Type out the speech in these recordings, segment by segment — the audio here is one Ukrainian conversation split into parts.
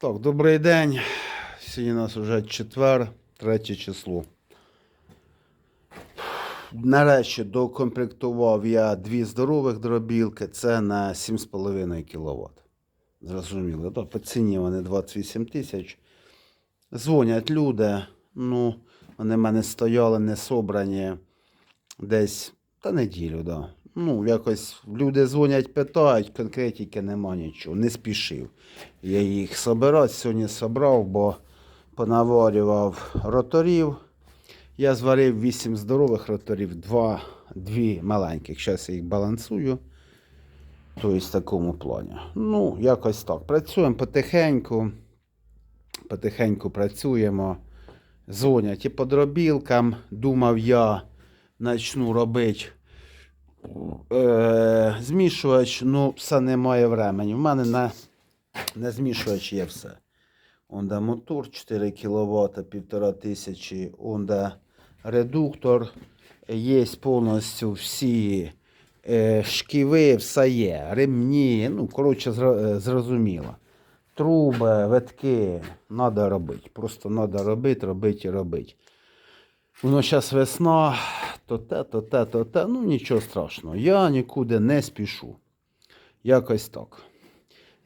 Так, добрий день. Сьогодні у нас вже четвер, третє число. Нарешті докомплектував я дві здорових дробілки. Це на 7,5 кВт. Зрозуміло, так, по ціні вони 28 тисяч. Дзвонять люди. Ну, вони в мене стояли не собрані десь та неділю, да. Ну, якось люди дзвонять, питають, конкретики нема нічого, не спішив. Я їх собирати сьогодні собрав, бо понаварював роторів. Я зварив 8 здорових роторів, 2, 2 маленьких. Зараз я їх балансую. Тобто в такому плані. Ну, якось так. Працюємо потихеньку. Потихеньку працюємо. Дзвонять і по дробілкам. Думав, я почну робити е, змішувач, ну, все немає времени. У мене на, на змішувач є все. Онда мотор 4 кВт, 1500, онда редуктор. Є повністю всі е, шківи, все є. Ремні, ну, коротше, е, зрозуміло. Труби, витки, треба робити. Просто треба робити, робити і робити. Воно зараз весна, то те, то те, то те. Ну нічого страшного. Я нікуди не спішу. Якось так.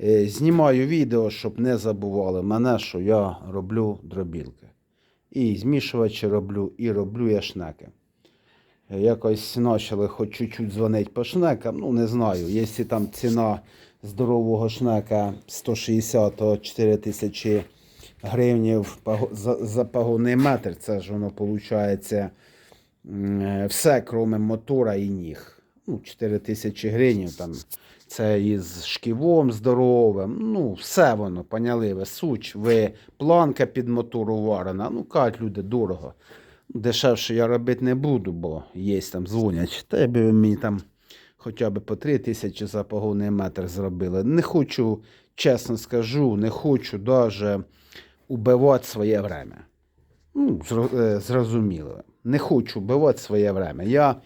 Е, Знімаю відео, щоб не забували мене, що я роблю дробілки. І змішувачі роблю, і роблю я шнеки. Е, Якось почали хоч чуть-чуть дзвонити по шнекам. Ну, не знаю. Якщо там ціна здорового шнека 160 то 4 тисячі за, за пагонний метр, це ж воно виходить все, крім мотора і ніг. Ну, 4 тисячі гривень там. Це із шківом здоровим. Ну, все воно, поняли ви, суть. Ви планка під мотор уварена. Ну, кажуть люди, дорого. Дешевше я робити не буду, бо є там дзвонять. Та би ви мені там хоча б по 3 тисячі за погонний метр зробили. Не хочу, чесно скажу, не хочу навіть убивати своє время. Ну, е, зрозуміло. Не хочу вбивати своє время. Я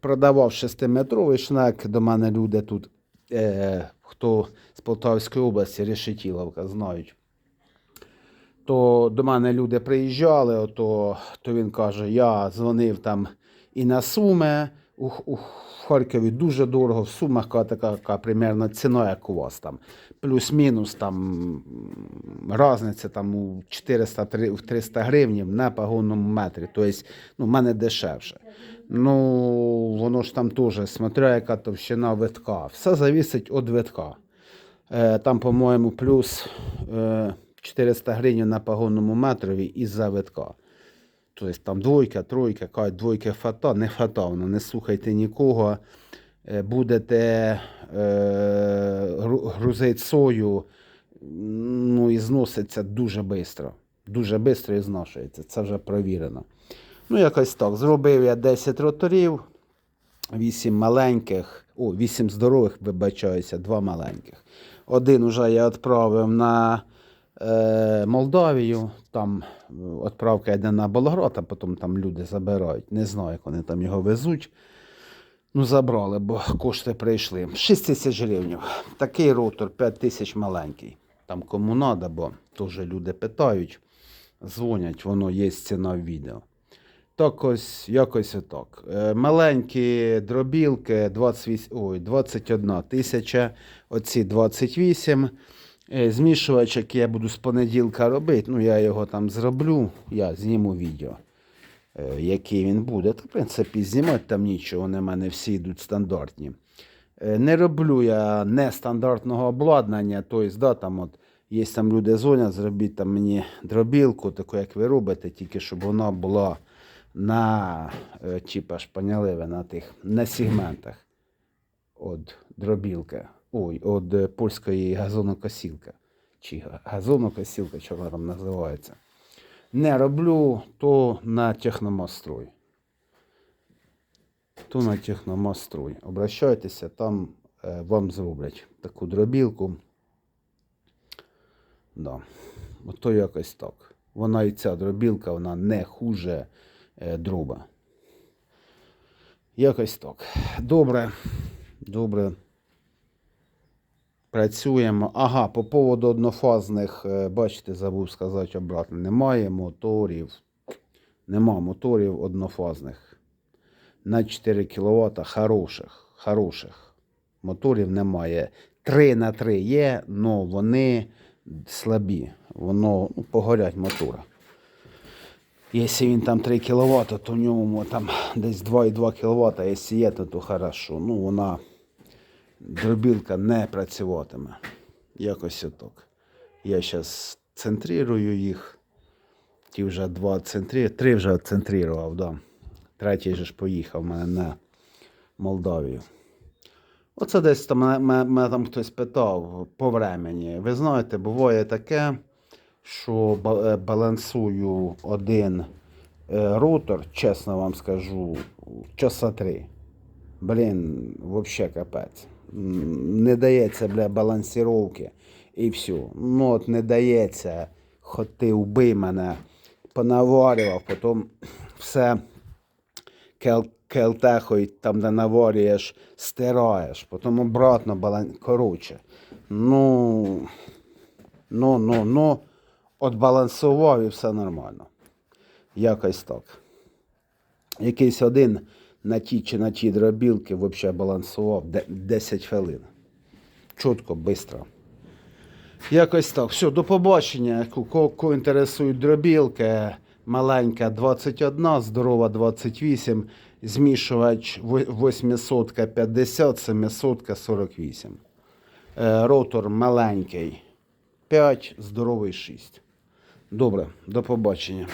продавав 6-метровий шнек, до мене люди тут, е, хто з Полтавської області, Решетіловка, знають. То до мене люди приїжджали, ото, то він каже, я дзвонив там і на Суми, у, у Харкові дуже дорого, в Сумах така, така, примерно ціна, як у вас там. Плюс-мінус там різниця там у 400-300 гривнів на погонному метрі. Тобто, ну, в мене дешевше. Ну, воно ж там теж, смотря яка товщина витка. Все залежить від витка. Е, Там, по-моєму, плюс е, 400 гривень на погонному метрові із-за витка. Тобто там двойка, тройка, кажуть, двойка фата, не фата, воно, не слухайте нікого. Е, Будете е, гру- грузити сою, ну і зноситься дуже швидко. Дуже швидко і зношується. Це вже провірено. Ну, якось так. Зробив я 10 роторів, 8 маленьких, о, 8 здорових, вибачаюся, 2 маленьких. Один уже я відправив на Молдавію. Там е, відправка йде на Болград, а потім там люди забирають. Не знаю, як вони там його везуть. Ну, забрали, бо кошти прийшли. 6 тисяч гривень. Такий ротор, 5 тисяч маленький. Там кому треба, бо теж люди питають, дзвонять, воно є ціна в відео. Так ось, якось отак. Е, Маленькі дробілки 28, ой, 21 тисяча, оці 28. Е, Змішувач, який я буду з понеділка робити, ну я його там зроблю, я зніму відео, е, який він буде. Та, в принципі, знімати там нічого, вони в мене всі йдуть стандартні. Е, Не роблю я нестандартного обладнання, тобто, да, там от, є там люди дзвонять, зробіть там мені дробілку, таку, як ви робите, тільки щоб вона була на, типа ж, на тих, на сегментах від дробілки, ой, від е, польської газонокосілки, чи газонокосілка, що вона там називається. Не роблю, то на техномострой. То на техномострой. Обращайтеся, там е, вам зроблять таку дробілку. Да. Ото якось так. Вона і ця дробілка, вона не хуже е, дроба. Якось так. Добре. Добре. Працюємо. Ага, по поводу однофазних, е, бачите, забув сказати обратно. Немає моторів. Нема моторів однофазних. На 4 кВт хороших. хороших. Моторів немає. 3 на 3 є, але вони слабі. Воно ну, погорять мотора. Якщо він там 3 кВт, то в ньому там десь 2,2 кВт, якщо є, то, то хорошо. Ну, вона дробілка не працюватиме. Якось отак. Я зараз центрирую їх. Ті вже два центрі, три вже центрував, да. Третій же ж поїхав мене на Молдавію. Оце десь там мене, мене, там хтось питав по времені. Ви знаєте, буває таке, що е, балансую один е, ротор, чесно вам скажу, часа три. Блін, вообще капець. Не дається, бля, балансіровки і все. Ну от не дається, хоч ти вбий мене, понаварював, потім все кел, келтехою, там, де наварюєш, стираєш, потім обратно балан... Коротше. Ну, ну, ну, ну, от балансував і все нормально. Якось так якийсь один на ті чи на ті дробілки взагалі балансував 10 хвилин. Чітко, швидко. Якось так. Все, до побачення. Кого інтересують дробілки, маленька 21, здорова 28, змішувач 800 50, 700 48. Е, Ротор маленький 5, здоровий 6. Добре, до побачення.